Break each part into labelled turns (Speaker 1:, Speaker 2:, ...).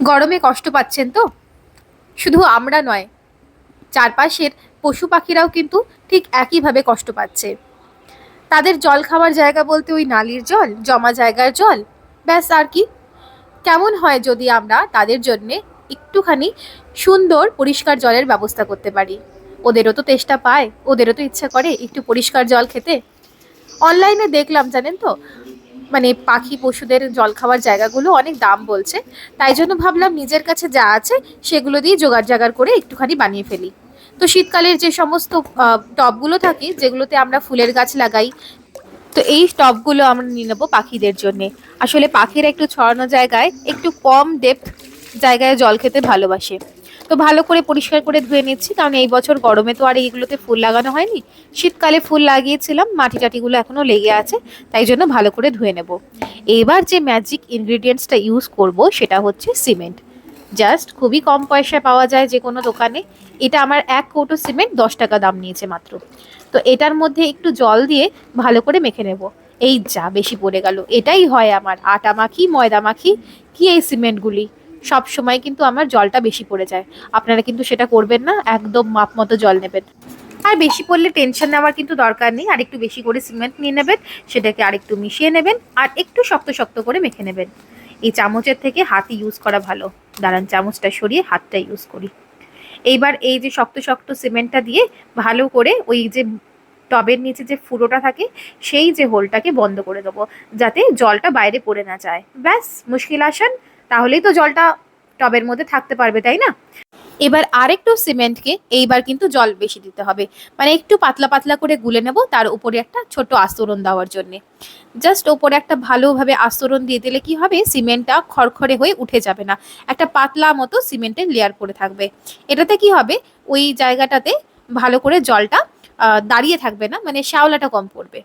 Speaker 1: গরমে কষ্ট পাচ্ছেন তো? শুধু আমরা নয়, চারপাশের পশু পাখিরাও কিন্তু ঠিক একইভাবে কষ্ট পাচ্ছে। তাদের জল খাওয়ার জায়গা বলতে ওই নালির জল, জমা জায়গার জল? ব্যাস আর কি। কেমন হয় যদি আমরা তাদের জন্যে একটুখানি সুন্দর পরিষ্কার জলের ব্যবস্থা করতে পারি? ওদেরও তো তেষ্টা পায়, ওদেরও তো ইচ্ছা করে একটু পরিষ্কার জল খেতে। অনলাইনে দেখলাম জানেন তো মানে পাখি পশুদের জল খাওয়ার জায়গাগুলো অনেক দাম বলছে। তাই জন্য ভাবলাম নিজের কাছে যা আছে সেগুলো দিয়ে জোগাড় জাগাড় করে একটুখানি বানিয়ে ফেলি। তো শীতকালের যে সমস্ত টবগুলো থাকে যেগুলোতে আমরা ফুলের গাছ লাগাই, তো এই টবগুলো আমরা নিয়ে নেব পাখিদের জন্য। আসলে পাখিরা একটু ছড়ানো জায়গায় একটু কম ডেপথ জায়গায় জল খেতে ভালোবাসে। তো ভালো করে পরিষ্কার করে ধুয়ে নিচ্ছি, কারণ এই বছর গরমে তো আর এইগুলোতে ফুল লাগানো হয়নি। শীতকালে ফুল লাগিয়েছিলাম, মাটি টাটিগুলো এখনও লেগে আছে, তাই জন্য ভালো করে ধুয়ে নেব। এবার যে ম্যাজিক ইনগ্রিডিয়েন্টসটা ইউজ করব, সেটা হচ্ছে সিমেন্ট জাস্ট খুবই কম পয়সায় পাওয়া যায় যে কোনো দোকানে। এটা আমার এক কৌটো সিমেন্ট দশ টাকা দাম নিয়েছে মাত্র। তো এটার মধ্যে একটু জল দিয়ে ভালো করে মেখে নেব। এই যা বেশি পড়ে গেল। এটাই হয় আমার আটা মাখি, ময়দা মাখি, কি এই সিমেন্টগুলি সব সময় কিন্তু আমার জলটা বেশি পড়ে যায়। আপনারা কিন্তু সেটা করবেন না, একদম মাপ মতো জল নেবেন। আর বেশি পড়লে টেনশন নেওয়ার কিন্তু দরকার নেই, আর একটু বেশি করে সিমেন্ট নিয়ে নেবেন, সেটাকে আর একটু মিশিয়ে নেবেন, আর একটু শক্ত শক্ত করে মেখে নেবেন। এই চামচের থেকে হাত ইউজ করা ভালো। দাঁড়ান, চামচটা সরিয়ে হাতটা ইউজ করি। এইবার এই যে শক্ত শক্ত সিমেন্টটা দিয়ে ভালো করে ওই যে টবের নিচে যে ফুটোটা থাকে, সেই যে হোলটাকে বন্ধ করে দেবো, যাতে জলটা বাইরে পড়ে না যায়। ব্যাস, মুশকিল আসান। তাহলেই তো জলটা টবের মধ্যে থাকতে পারবে, তাই না? এবার আরেকটু সিমেন্টকে এইবার কিন্তু জল বেশি দিতে হবে। মানে একটু পাতলা পাতলা করে গুলে নেব, তার উপরে একটা ছোট আস্তরণ দেওয়ার জন্যে। জাস্ট ওপরে একটা ভালোভাবে আস্তরণ দিয়ে দিলে কি হবে? সিমেন্টটা খড়খড়ে হয়ে উঠে যাবে না। একটা পাতলা মতো সিমেন্টের লেয়ার পড়ে থাকবে। এটাতে কি হবে? ওই জায়গাটাতে ভালো করে জলটা দাঁড়িয়ে থাকবে না মানে শ্যাওলাটা কম পড়বে।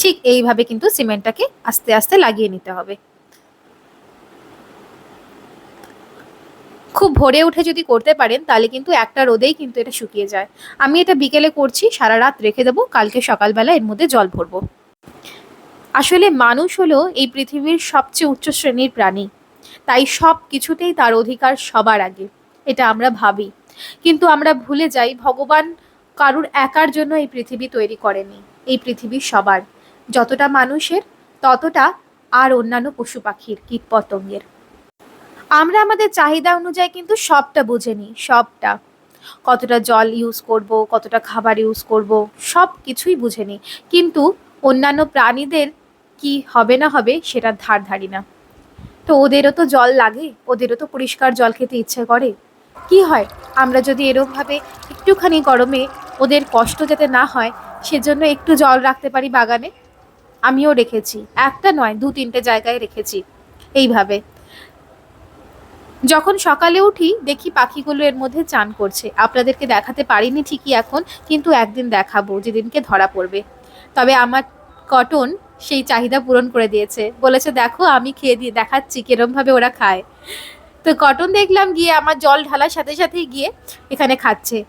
Speaker 1: ঠিক এইভাবে কিন্তু সিমেন্টটাকে আস্তে আস্তে লাগিয়ে নিতে হবে। খুব ভোরে উঠে যদি করতে পারেন, তাহলে কিন্তু একটা রোদেই কিন্তু এটা শুকিয়ে যায়। আমি এটা বিকেলে করছি, সারা রাত রেখে দেবো, কালকে সকালবেলা এর মধ্যে জল ভরবো। আসলে মানুষ হলো এই পৃথিবীর সবচেয়ে উচ্চ শ্রেণির প্রাণী। তাই সব কিছুতেই তার অধিকার সবার আগে, এটা আমরা ভাবি। কিন্তু আমরা ভুলে যাই, ভগবান কারুর একার জন্য এই পৃথিবী তৈরি করেনি, এই পৃথিবী সবার। যতটা মানুষের, ততটা আর অন্যান্য পশু পাখির কীট পতঙ্গের আমরা আমাদের চাহিদা অনুযায়ী কিন্তু সবটা বুঝে নিই, সবটা। কতটা জল ইউজ করব, কতটা খাবার ইউজ করব সব কিছুই বুঝে নিই। কিন্তু অন্যান্য প্রাণীদের কি হবে না হবে সেটা ধার ধারি না। তো ওদেরও তো জল লাগে, ওদেরও তো পরিষ্কার জল খেতে ইচ্ছে করে। কি হয়? আমরা যদি এরমভাবে একটুখানি গরমে ওদের কষ্ট যাতে না হয়, সেজন্য একটু জল রাখতে পারি বাগানে। আমিও রেখেছি। একটা নয় দু তিনটে জায়গায় রেখেছি। এইভাবে। যখন সকালে উঠি, দেখি পাখিগুলো এর মধ্যে চান করছে। আপনাদেরকে দেখাতে পারিনি ঠিকই এখন, কিন্তু একদিন দেখাবো, যেদিনকে ধরা পড়বে। তবে আমার কটন সেই চাহিদা পূরণ করে দিয়েছে। বলেছে, দেখো, আমি খেয়ে দিয়ে দেখাচ্ছি, কিরমভাবে ওরা খায়। তো কটন দেখলাম গিয়ে আমার জল ঢালার সাথে সাথেই গিয়ে এখানে খাচ্ছে।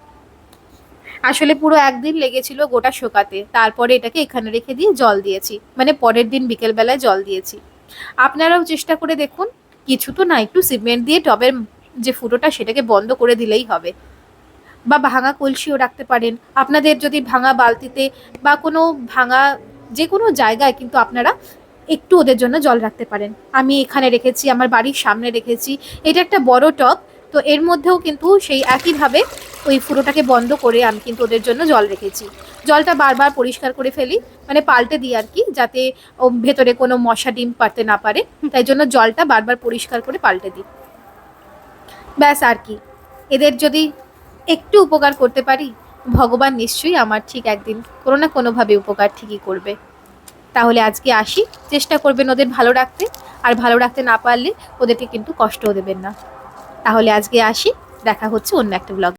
Speaker 1: আসলে পুরো একদিন লেগেছিল গোটা শোকাতে। তারপরে এটাকে এখানে রেখে দিয়ে জল দিয়েছি। মানে পরের দিন বিকেলবেলায় জল দিয়েছি। আপনারাও চেষ্টা করে দেখুন কিছু তো না, একটু সিমেন্ট দিয়ে টবের যে ফুটোটা সেটাকে বন্ধ করে দিলেই হবে। বা ভাঙা কলসিও রাখতে পারেন। আপনাদের যদি ভাঙা বালতিতে বা কোনো ভাঙা যে কোনো জায়গায় কিন্তু আপনারা একটু ওদের জন্য জল রাখতে পারেন। আমি এখানে রেখেছি, আমার বাড়ির সামনে রেখেছি। এটা একটা বড় টব তো এর মধ্যেও কিন্তু সেই একইভাবে ওই ফুটোটাকে বন্ধ করে আমি কিন্তু ওদের জন্য জল রেখেছি। জলটা বারবার পরিষ্কার করে ফেলি মানে পাল্টে দিই আর কি, যাতে ও ভেতরে কোনো মশা ডিম পারতে না পারে। তাই জন্য জলটা বারবার পরিষ্কার করে পাল্টে দিই। ব্যাস আর কি। এদের যদি একটু উপকার করতে পারি, ভগবান নিশ্চয়ই আমার ঠিক একদিন কোনো না কোনোভাবে উপকার ঠিকই করবে। তাহলে আজকে আসি। চেষ্টা করবেন ওদের ভালো রাখতে। আর ভালো রাখতে না পারলে ওদেরকে কিন্তু কষ্টও দেবেন না। তাহলে আজকে আসি দেখা হচ্ছে অন্য একটা ব্লগ